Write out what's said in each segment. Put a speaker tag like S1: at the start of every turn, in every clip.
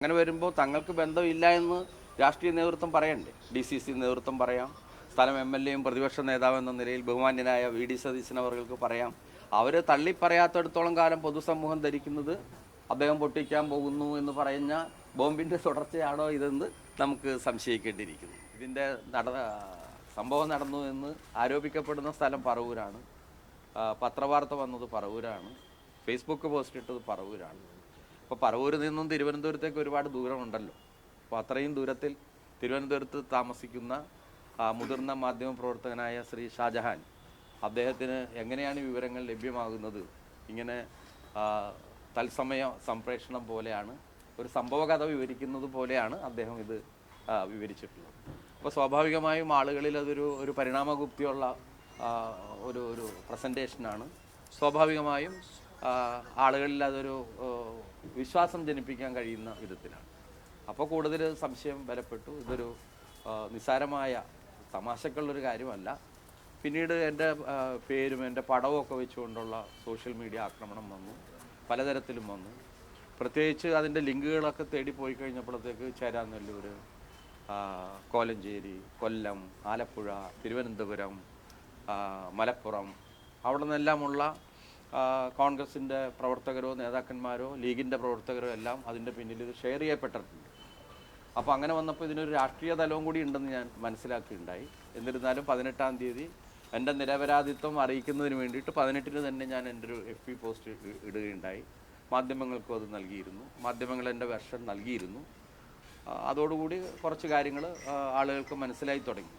S1: അങ്ങനെ വരുമ്പോൾ തങ്ങൾക്ക് ബന്ധമില്ല എന്ന് രാഷ്ട്രീയ നേതൃത്വം പറയണ്ടേ? ഡി സി സി നേതൃത്വം പറയാം. സ്ഥലം എം എൽ എയും പ്രതിപക്ഷ നേതാവെന്ന നിലയിൽ ബഹുമാന്യനായ വി ഡി സതീശൻ അവർക്ക് പറയാം. അവർ തള്ളിപ്പറയാത്തടത്തോളം കാലം പൊതുസമൂഹം ധരിക്കുന്നത് അദ്ദേഹം പൊട്ടിക്കാൻ പോകുന്നു എന്ന് പറഞ്ഞ ബോംബിന്റെ തുടർച്ചയാണോ ഇതെന്ന് നമുക്ക് സംശയിക്കേണ്ടിയിരിക്കുന്നു. ഇതിന്റെ നട സംഭവം നടന്നു എന്ന് ആരോപിക്കപ്പെടുന്ന സ്ഥലം പറവൂരാണ്. പത്രവാർത്ത വന്നത് പറവൂരാണ്. ഫേസ്ബുക്ക് പോസ്റ്റ് ഇട്ടത് പറവൂരാണ്. അപ്പോൾ പറവൂരിൽ നിന്നും തിരുവനന്തപുരത്തേക്ക് ഒരുപാട് ദൂരമുണ്ടല്ലോ. അപ്പോൾ അത്രയും ദൂരത്തിൽ തിരുവനന്തപുരത്ത് താമസിക്കുന്ന മുതിർന്ന മാധ്യമ പ്രവർത്തകനായ ശ്രീ ഷാജഹാൻ അദ്ദേഹത്തിന് എങ്ങനെയാണ് വിവരങ്ങൾ ലഭ്യമാകുന്നത്? ഇങ്ങനെ തത്സമയ സംപ്രേഷണം പോലെയാണ് ഒരു സംഭവകഥ വിവരിക്കുന്നത് പോലെയാണ് അദ്ദേഹം ഇത് വിവരിച്ചിട്ടുള്ളത്. അപ്പോൾ സ്വാഭാവികമായും ആളുകളിൽ അതൊരു ഒരു പരിണാമഗുപ്തിയുള്ള ഒരു ഒരു പ്രസന്റേഷനാണ് സ്വാഭാവികമായും ആളുകളിൽ അതൊരു വിശ്വാസം ജനിപ്പിക്കാൻ കഴിയുന്ന വിധത്തിലാണ്. അപ്പോൾ കൂടുതൽ സംശയം ബലപ്പെട്ടു ഇതൊരു നിസ്സാരമായ തമാശക്കുള്ളൊരു കാര്യമല്ല. പിന്നീട് എന്റെ പേരും എന്റെ പടവും ഒക്കെ വെച്ചുകൊണ്ടുള്ള സോഷ്യൽ മീഡിയ ആക്രമണം വന്നു. പലതരത്തിലും വന്നു. പ്രത്യേകിച്ച് അതിന്റെ ലിങ്കുകളൊക്കെ തേടി പോയി കഴിഞ്ഞപ്പോഴത്തേക്ക് ചേരാനെല്ലൂർ കോലഞ്ചേരി കൊല്ലം ആലപ്പുഴ തിരുവനന്തപുരം മലപ്പുറം അവിടെ നിന്നെല്ലാമുള്ള കോൺഗ്രസിന്റെ പ്രവർത്തകരോ നേതാക്കന്മാരോ ലീഗിന്റെ പ്രവർത്തകരോ എല്ലാം അതിന്റെ പിന്നിൽ ഇത് ഷെയർ ചെയ്യപ്പെട്ടിട്ടുണ്ട്. അപ്പോൾ അങ്ങനെ വന്നപ്പോൾ ഇതിനൊരു രാഷ്ട്രീയ തലവും കൂടി ഉണ്ടെന്ന് ഞാൻ മനസ്സിലാക്കിയിട്ടുണ്ടായി എന്നിരുന്നാലും പതിനെട്ടാം തീയതി എന്റെ നിരപരാധിത്വം അറിയിക്കുന്നതിന് വേണ്ടിയിട്ട് പതിനെട്ടിന് തന്നെ ഞാൻ എന്റെ ഒരു എഫ് പി പോസ്റ്റ് ഇടുകയുണ്ടായി. മാധ്യമങ്ങൾക്കും അത് നൽകിയിരുന്നു. മാധ്യമങ്ങൾ എന്റെ വെർഷൻ നൽകിയിരുന്നു. അതോടുകൂടി കുറച്ച് കാര്യങ്ങൾ ആളുകൾക്ക് മനസ്സിലായി തുടങ്ങി.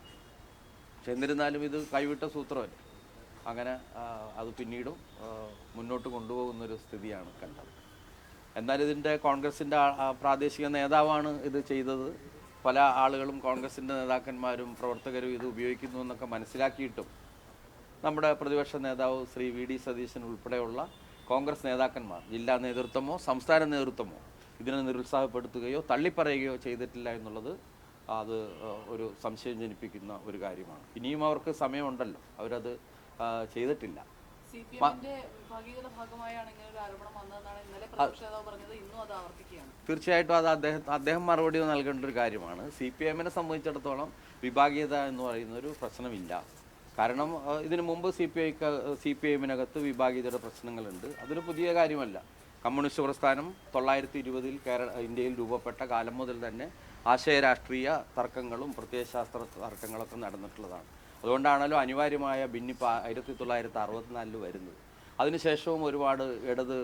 S1: പക്ഷെ എന്നിരുന്നാലും ഇത് കൈവിട്ട സൂത്രമല്ല? അങ്ങനെ അത് പിന്നീടും മുന്നോട്ട് കൊണ്ടുപോകുന്ന ഒരു സ്ഥിതിയാണ് കണ്ടത് എന്നാൽ ഇതിന്റെ കോൺഗ്രസിന്റെ പ്രാദേശിക നേതാവാണ് ഇത് ചെയ്തത്. പല ആളുകളും കോൺഗ്രസിന്റെ നേതാക്കന്മാരും പ്രവർത്തകരും ഇത് ഉപയോഗിക്കുന്നു എന്നൊക്കെ മനസ്സിലാക്കിയിട്ടും നമ്മുടെ പ്രതിപക്ഷ നേതാവ് ശ്രീ വി ഡി സതീശൻ ഉൾപ്പെടെയുള്ള കോൺഗ്രസ് നേതാക്കന്മാർ ജില്ലാ നേതൃത്വമോ സംസ്ഥാന നേതൃത്വമോ ഇതിനെ നിരുത്സാഹപ്പെടുത്തുകയോ തള്ളിപ്പറയുകയോ ചെയ്തിട്ടില്ല എന്നുള്ളത് അത് ഒരു സംശയം ജനിപ്പിക്കുന്ന ഒരു കാര്യമാണ്. ഇനിയും അവർക്ക് സമയമുണ്ടല്ലോ. അവരത് ചെയ്തിട്ടില്ല. തീർച്ചയായിട്ടും അത് അദ്ദേഹം അദ്ദേഹം മറുപടി നൽകേണ്ട ഒരു കാര്യമാണ്. സി പി എമ്മിനെ സംബന്ധിച്ചിടത്തോളം വിഭാഗീയത എന്ന് പറയുന്ന ഒരു പ്രശ്നമില്ല. കാരണം ഇതിനു മുമ്പ് സി പി ഐക്ക് സി പി എമ്മിനകത്ത് വിഭാഗീയതയുടെ പ്രശ്നങ്ങളുണ്ട്. അതൊരു പുതിയ കാര്യമല്ല. കമ്മ്യൂണിസ്റ്റ് പ്രസ്ഥാനം തൊള്ളായിരത്തി ഇരുപതിൽ കേരള ഇന്ത്യയിൽ രൂപപ്പെട്ട കാലം മുതൽ തന്നെ ആശയ രാഷ്ട്രീയ തർക്കങ്ങളും പ്രത്യയശാസ്ത്ര തർക്കങ്ങളൊക്കെ നടന്നിട്ടുള്ളതാണ്. അതുകൊണ്ടാണല്ലോ അനിവാര്യമായ ഭിന്നിപ്പ് ആയിരത്തി തൊള്ളായിരത്തി അറുപത്തിനാലിൽ വരുന്നത്. അതിനുശേഷവും ഒരുപാട് ഇടത്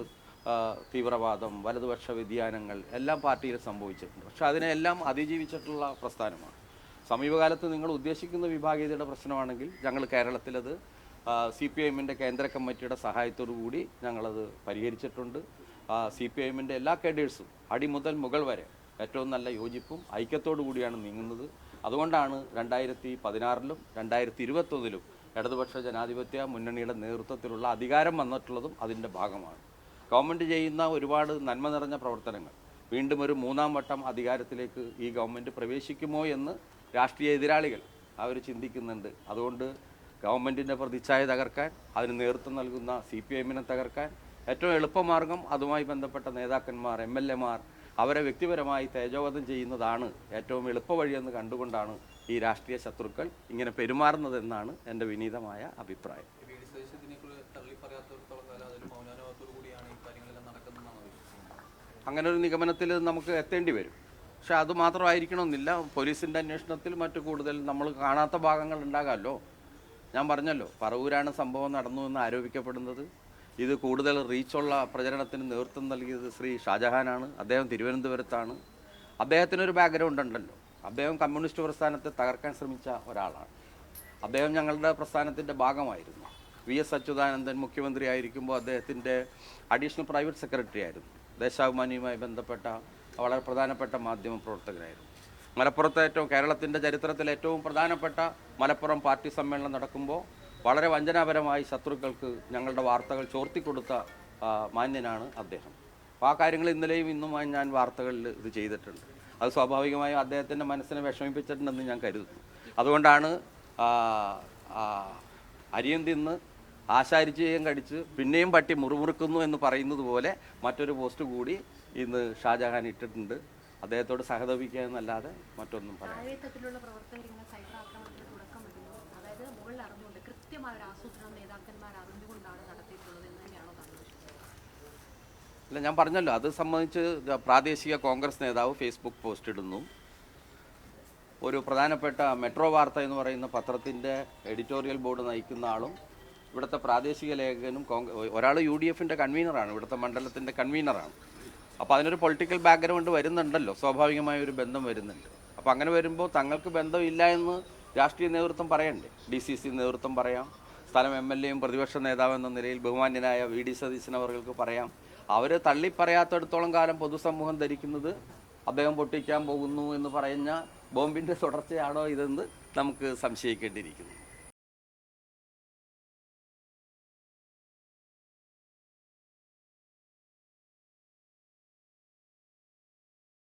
S1: തീവ്രവാദം വലതുപക്ഷ വ്യതിയാനങ്ങൾ എല്ലാം പാർട്ടിയിൽ സംഭവിച്ചിട്ടുണ്ട്. പക്ഷേ അതിനെല്ലാം അതിജീവിച്ചിട്ടുള്ള പ്രസ്ഥാനമാണ്. സമീപകാലത്ത് നിങ്ങൾ ഉദ്ദേശിക്കുന്ന വിഭാഗീയതയുടെ പ്രശ്നമാണെങ്കിൽ ഞങ്ങൾ കേരളത്തിലത് സി പി എമ്മിന്റെ കേന്ദ്ര കമ്മിറ്റിയുടെ സഹായത്തോടു കൂടി ഞങ്ങളത് പരിഹരിച്ചിട്ടുണ്ട്. സി പി എമ്മിന്റെ എല്ലാ കേഡേഴ്സും അടിമുതൽ മുകൾ വരെ ഏറ്റവും നല്ല യോജിപ്പും ഐക്യത്തോടു കൂടിയാണ് നീങ്ങുന്നത്. അതുകൊണ്ടാണ് രണ്ടായിരത്തി പതിനാറിലും രണ്ടായിരത്തി ഇരുപത്തൊന്നിലും ഇടതുപക്ഷ ജനാധിപത്യ മുന്നണിയുടെ നേതൃത്വത്തിലുള്ള അധികാരം വന്നിട്ടുള്ളതും അതിന്റെ ഭാഗമാണ്. ഗവൺമെന്റ് ചെയ്യുന്ന ഒരുപാട് നന്മ നിറഞ്ഞ പ്രവർത്തനങ്ങൾ. വീണ്ടും ഒരു മൂന്നാം വട്ടം അധികാരത്തിലേക്ക് ഈ ഗവൺമെന്റ് പ്രവേശിക്കുമോ എന്ന് രാഷ്ട്രീയ എതിരാളികൾ അവർ ചിന്തിക്കുന്നുണ്ട്. അതുകൊണ്ട് ഗവൺമെന്റിന്റെ പ്രതിച്ഛായ തകർക്കാൻ അതിന് നേതൃത്വം നൽകുന്ന സി പി എമ്മിനെ തകർക്കാൻ ഏറ്റവും എളുപ്പമാർഗം അതുമായി ബന്ധപ്പെട്ട നേതാക്കന്മാർ എം എൽ എമാർ അവരെ വ്യക്തിപരമായി തേജോവധം ചെയ്യുന്നതാണ് ഏറ്റവും എളുപ്പവഴിയെന്ന് കണ്ടുകൊണ്ടാണ് ഈ രാഷ്ട്രീയ ശത്രുക്കൾ ഇങ്ങനെ പെരുമാറുന്നതെന്നാണ് എന്റെ വിനീതമായ അഭിപ്രായം. അങ്ങനെ ഒരു നിഗമനത്തിൽ നമുക്ക് എത്തേണ്ടി വരും. പക്ഷെ അത് മാത്രമായിരിക്കണമെന്നില്ല. പോലീസിന്റെ അന്വേഷണത്തിൽ മറ്റു കൂടുതൽ നമ്മൾ കാണാത്ത ഭാഗങ്ങൾ ഉണ്ടാകാമല്ലോ. ഞാൻ പറഞ്ഞല്ലോ പറവൂരാണ് സംഭവം നടന്നു എന്ന് ആരോപിക്കപ്പെടുന്നത്. ഇത് കൂടുതൽ റീച്ചുള്ള പ്രചരണത്തിന് നേതൃത്വം നൽകിയത് ശ്രീ ഷാജഹാനാണ്. അദ്ദേഹം തിരുവനന്തപുരത്താണ്. അദ്ദേഹത്തിനൊരു ബാക്ക്ഗ്രൗണ്ട് ഉണ്ടല്ലോ. അദ്ദേഹം കമ്മ്യൂണിസ്റ്റ് പ്രസ്ഥാനത്തെ തകർക്കാൻ ശ്രമിച്ച ഒരാളാണ്. അദ്ദേഹം ഞങ്ങളുടെ പ്രസ്ഥാനത്തിന്റെ ഭാഗമായിരുന്നു. വി എസ് അച്യുതാനന്ദൻ മുഖ്യമന്ത്രി ആയിരിക്കുമ്പോൾ അദ്ദേഹത്തിന്റെ അഡീഷണൽ പ്രൈവറ്റ് സെക്രട്ടറി ആയിരുന്നു. ദേശാഭിമാനിയുമായി ബന്ധപ്പെട്ട വളരെ പ്രധാനപ്പെട്ട മാധ്യമ പ്രവർത്തകനായിരുന്നു. മലപ്പുറത്തെ ഏറ്റവും കേരളത്തിന്റെ ചരിത്രത്തിൽ ഏറ്റവും പ്രധാനപ്പെട്ട മലപ്പുറം പാർട്ടി സമ്മേളനം നടക്കുമ്പോൾ വളരെ വഞ്ചനാപരമായി ശത്രുക്കൾക്ക് ഞങ്ങളുടെ വാർത്തകൾ ചോർത്തിക്കൊടുത്ത കൊടുത്ത മാന്യനാണ് അദ്ദേഹം. അപ്പോൾ ആ കാര്യങ്ങൾ ഇന്നലെയും ഇന്നുമായി ഞാൻ വാർത്തകളിൽ ഇത് ചെയ്തിട്ടുണ്ട്. അത് സ്വാഭാവികമായും അദ്ദേഹത്തിന്റെ മനസ്സിനെ വിഷമിപ്പിച്ചിട്ടുണ്ടെന്ന് ഞാൻ കരുതുന്നു. അതുകൊണ്ടാണ് അരിയും തിന്ന് ആശാരിച്ചയും കടിച്ച് പിന്നെയും പട്ടി മുറുമുറുക്കുന്നു എന്ന് പറയുന്നത് പോലെ മറ്റൊരു പോസ്റ്റ് കൂടി ഇന്ന് ഷാജഹാൻ ഇട്ടിട്ടുണ്ട്. അദ്ദേഹത്തോട് സഹതപിക്കുക എന്നല്ലാതെ മറ്റൊന്നും പറയാം അല്ല ഞാൻ പറഞ്ഞല്ലോ അത് സംബന്ധിച്ച് പ്രാദേശിക കോൺഗ്രസ് നേതാവ് ഫേസ്ബുക്ക് പോസ്റ്റ് ഇടുന്നു. ഒരു പ്രധാനപ്പെട്ട മെട്രോ വാർത്ത എന്ന് പറയുന്ന പത്രത്തിന്റെ എഡിറ്റോറിയൽ ബോർഡ് നയിക്കുന്ന ആളും ഇവിടുത്തെ പ്രാദേശിക ലേഖകനും കോൺഗ്രസ് ഒരാൾ യു ഡി എഫിന്റെ കൺവീനറാണ് ഇവിടുത്തെ മണ്ഡലത്തിന്റെ കൺവീനറാണ്. അപ്പോൾ അതിനൊരു പൊളിറ്റിക്കൽ ബാക്ക്ഗ്രൗണ്ട് വരുന്നുണ്ടല്ലോ സ്വാഭാവികമായ ഒരു ബന്ധം വരുന്നുണ്ട്. അപ്പോൾ അങ്ങനെ വരുമ്പോൾ തങ്ങൾക്ക് ബന്ധമില്ല എന്ന് രാഷ്ട്രീയ നേതൃത്വം പറയണ്ടേ? ഡി സി സി നേതൃത്വം പറയാം. സ്ഥലം എം എൽ എയും പ്രതിപക്ഷ നേതാവെന്ന നിലയിൽ ബഹുമാന്യനായ വി ഡി സതീശൻ അവർക്ക് പറയാം. അവർ തള്ളിപ്പറയാത്തടത്തോളം കാലം പൊതുസമൂഹം ധരിക്കുന്നത് അദ്ദേഹം പൊട്ടിക്കാൻ പോകുന്നു എന്ന് പറഞ്ഞ ബോംബിന്റെ തുടർച്ചയാണോ ഇതെന്ന് നമുക്ക് സംശയിക്കേണ്ടിയിരിക്കുന്നു.